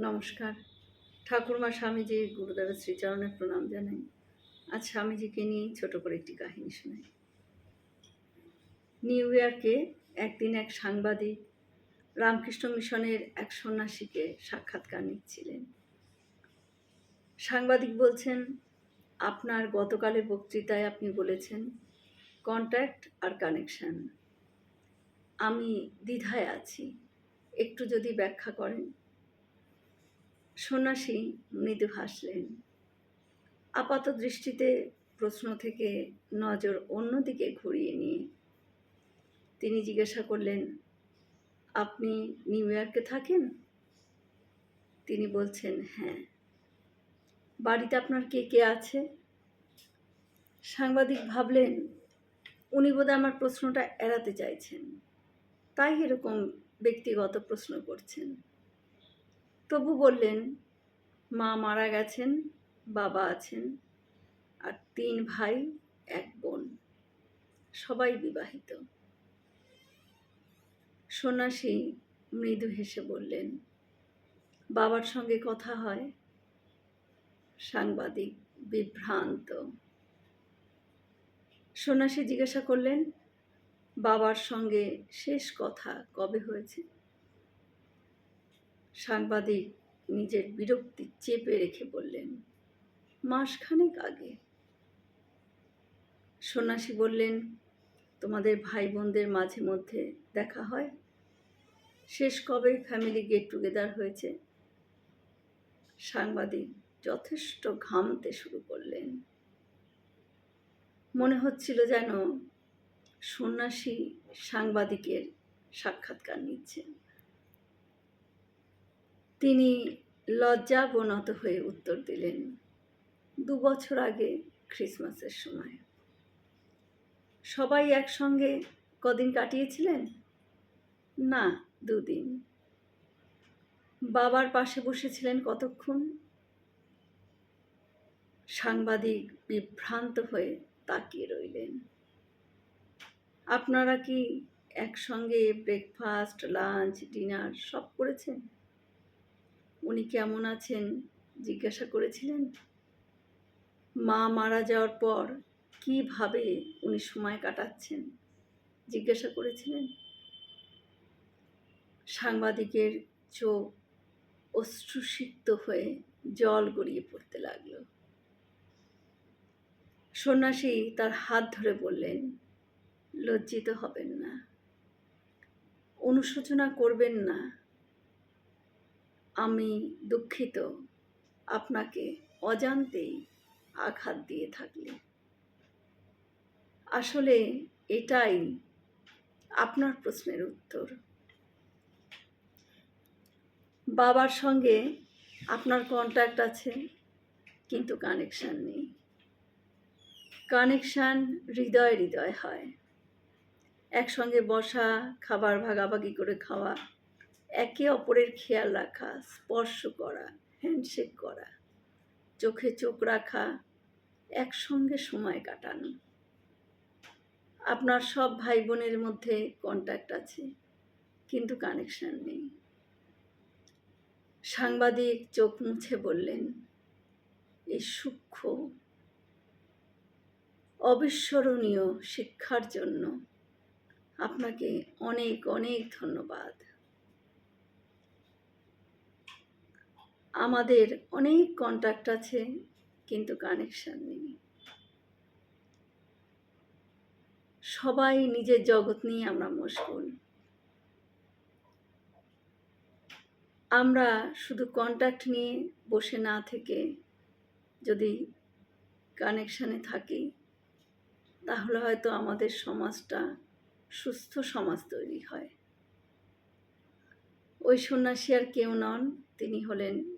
নমস্কার। ঠাকুরমা স্বামীজি গুরুদেবের শ্রীচরণে প্রণাম জানাই। আজ স্বামীজিকে নিয়ে ছোট করে একটি কাহিনী শোনাই। নিউ ইয়র্কে একদিন এক সাংবাদিক রামকৃষ্ণ মিশনের এক সন্ন্যাসীকে সাক্ষাৎকার নিচ্ছিলেন। সাংবাদিক বলছেন, আপনার গতকালের বক্তৃতায় আপনি বলেছেন, কন্ট্যাক্ট আর কানেকশন। আমি দ্বিধায় আছি। একটু যদি ব্যাখ্যা করেন। সন্ন্যাসী মৃদু হাসলেন। আপাত দৃষ্টিতে প্রশ্ন থেকে নজর অন্যদিকে ঘুরিয়ে নিয়ে তিনি জিজ্ঞাসা করলেন, আপনি নিউ ইয়র্কে থাকেন? তিনি বলছেন হ্যাঁ। বাড়িতে আপনার কে কে আছে? সাংবাদিক ভাবলেন, উনি বোধহয় আমার প্রশ্নটা এড়াতে চাইছেন। তাই এরকম ব্যক্তিগত প্রশ্ন করছেন। তবু বললেন, মা মারা গেছেন, বাবা আছেন, আর তিন ভাই, এক বোন, সবাই বিবাহিত। সন্ন্যাসী মৃদু হেসে বললেন, বাবার সঙ্গে কথা হয়, সাংবাদিক বিভ্রান্ত। সন্ন্যাসী জিজ্ঞাসা করলেন, বাবার সঙ্গে শেষ কথা কবে হয়েছে? সাংবাদিক নিজের বিরক্তি চেপে রেখে বললেন, মাসখানেক আগে। সন্ন্যাসী বললেন, তোমাদের ভাই বোনদের মাঝে মধ্যে দেখা হয়? শেষ কবে ফ্যামিলি গেট টুগেদার হয়েছে? সাংবাদিক যথেষ্ট ঘামতে শুরু করলেন। মনে হচ্ছিল যেন সন্ন্যাসী সাংবাদিকের সাক্ষাৎকার নিচ্ছেন তিনি লজ্জাবনত হয়ে উত্তর দিলেন, দু বছর আগে ক্রিসমাসের সময়। সবাই একসঙ্গে কদিন কাটিয়েছিলেন? না, দুদিন। বাবার পাশে বসেছিলেন কতক্ষণ? সাংবাদিক বিভ্রান্ত হয়ে তাকিয়ে রইলেন। আপনারা কি একসঙ্গে ব্রেকফাস্ট, লাঞ্চ, ডিনার সব করেছেন? উনি কেমন আছেন? জিজ্ঞাসা করেছিলেন। মা মারা যাওয়ার পর কীভাবে উনি সময় কাটাচ্ছেন? জিজ্ঞাসা করেছিলেন। সাংবাদিকের চোখ অশ্রুসিক্ত হয়ে জল গড়িয়ে পড়তে লাগল। সন্ন্যাসী তার হাত ধরে বললেন, লজ্জিত হবেন না। অনুশোচনা করবেন না। আমি দুঃখিত। আপনাকে অজান্তেই আঘাত দিয়ে থাকলে। আসলে এটাই আপনার প্রশ্নের উত্তর। বাবার সঙ্গে আপনার কন্ট্যাক্ট আছে, কিন্তু কানেকশান নেই। কানেকশান হৃদয় হৃদয় হয়। একসঙ্গে বসা, খাবার ভাগাভাগি করে খাওয়া একে অপরের খেয়াল রাখা, স্পর্শ করা হ্যান্ডশেক করা, চোখে চোখ রাখা, একসঙ্গে সময় কাটানো। আপনার সব ভাই বোনের মধ্যে কন্ট্যাক্ট আছে, কিন্তু কানেকশন নেই। সাংবাদিক চোখ মুছে বললেন, এই সূক্ষ্ম, অবিস্মরণীয় শিক্ষার জন্য আপনাকে অনেক অনেক ধন্যবাদ। আমাদের অনেক কন্ট্যাক্ট আছে, কিন্তু কানেকশান নেই। সবাই নিজের জগৎ নিয়ে আমরা মশগুল। আমরা শুধু কন্ট্যাক্ট নিয়ে বসে না থেকে যদি কানেকশানে থাকি, তাহলে হয়তো আমাদের সমাজটা সুস্থ সমাজ তৈরি হয়। ওই সন্ন্যাসী আর কেউ নন, তিনি হলেন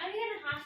আমি এখানে হাস